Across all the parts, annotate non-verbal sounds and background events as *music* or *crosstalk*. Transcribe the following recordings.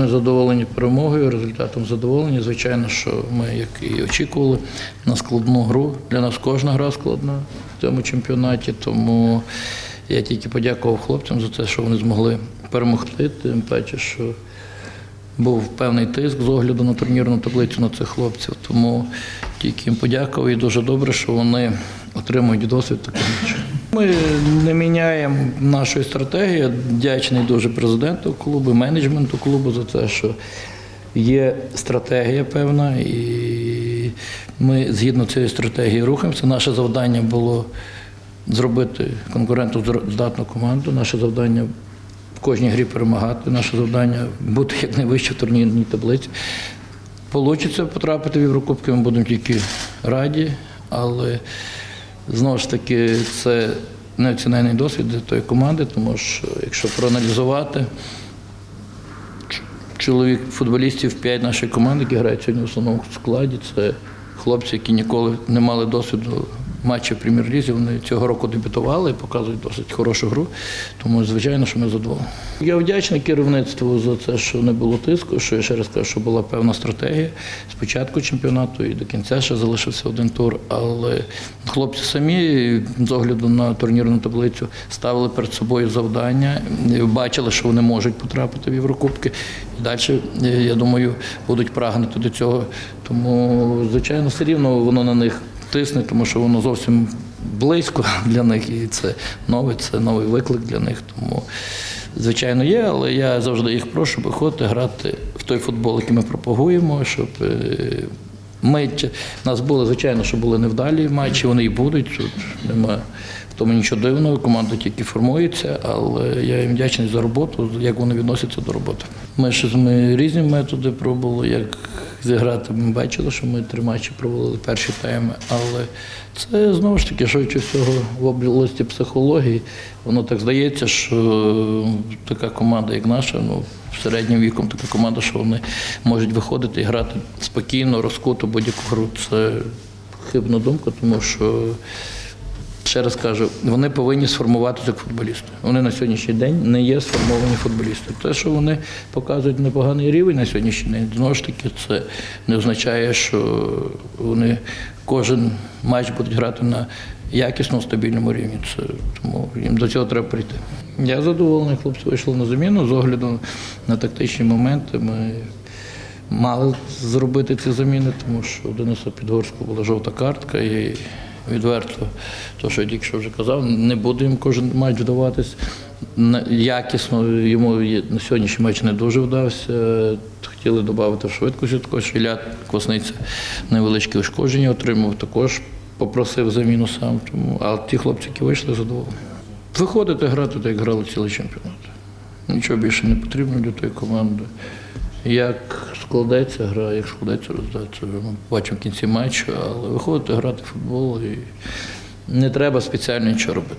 ми задоволені перемогою, результатом задоволені. Звичайно, що ми, як і очікували, на складну гру. Для нас кожна гра складна в цьому чемпіонаті. Тому я тільки подякував хлопцям за те, що вони змогли перемогти. Тим паче, що був певний тиск з огляду на турнірну таблицю на цих хлопців. Тому тільки їм подякував і дуже добре, що вони отримують досвід матчу. Ми не міняємо нашої стратегії. Вдячний дуже президенту клубу, менеджменту клубу за те, що є стратегія певна, і ми згідно цієї стратегії рухаємося. Наше завдання було зробити конкурентоздатну команду. Наше завдання в кожній грі перемагати. Наше завдання бути якнайвище в турнірній таблиці. Получиться потрапити в Єврокубки, ми будемо тільки раді, але знову ж таки це неоцінений досвід для тої команди, тому що якщо проаналізувати, чоловік футболістів 5 нашої команди, які грають сьогодні в основному складі, це хлопці, які ніколи не мали досвіду матчів в прем'єр-лізі. Вони цього року дебютували і показують досить хорошу гру. Тому, звичайно, що ми задоволені. Я вдячний керівництву за це, що не було тиску, що я ще раз кажу, що була певна стратегія з початку чемпіонату і до кінця ще залишився один тур. Але хлопці самі з огляду на турнірну таблицю ставили перед собою завдання, бачили, що вони можуть потрапити в Єврокубки. І далі, я думаю, будуть прагнути до цього. Тому, звичайно, все рівно воно на них тисне, тому що воно зовсім близько *laughs* для них, і це новий, це новий виклик для них. Тому, звичайно, є, але я завжди їх прошу виходити, грати в той футбол, який ми пропагуємо, щоб е, ми у нас були, звичайно, що були невдалі матчі, вони і будуть. Тут немає тому нічого дивного, команда тільки формується, але я їм вдячний за роботу, як вони відносяться до роботи. Ми ще ми різні методи пробували, як зіграти. Ми бачили, що ми три матчі проводили перші тайми, але це знову ж таки, швидше всього, в області психології. Воно так здається, що така команда, як наша, ну середнім віком така команда, що вони можуть виходити і грати спокійно, розкуто будь-яку гру. Це хибна думка, тому що. Ще раз кажу, вони повинні сформуватися як футболісти. Вони на сьогоднішній день не є сформовані футболісти. Те, що вони показують непоганий рівень на сьогоднішній день, знову ж таки, це не означає, що вони кожен матч будуть грати на якісному, стабільному рівні. Це тому їм до цього треба прийти. Я задоволений, хлопці вийшли на заміну з огляду на тактичні моменти. Ми мали зробити ці заміни, тому що у Дениса Підгорського була жовта картка і відверто, то, що тільки що вже казав, не буде їм кожен матч вдаватись якісно. Йому на сьогоднішній матч не дуже вдався. Хотіли додати в швидкості також. Ілля Квасниця невеличкі ушкодження отримав, також попросив заміну сам. Тому, а ті хлопці, які вийшли, задоволені. Виходити грати, так як грали цілий чемпіонат. Нічого більше не потрібно для тої команди. Як складеться гра, як складеться вже ми бачимо в кінці матчу, але виходити грати в футбол і не треба спеціально нічого робити.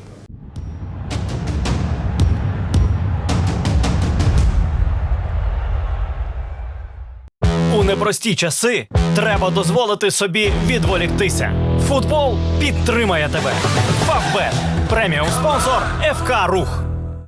У непрості часи треба дозволити собі відволіктися. Футбол підтримає тебе. Фавбет преміум спонсор ФК Рух.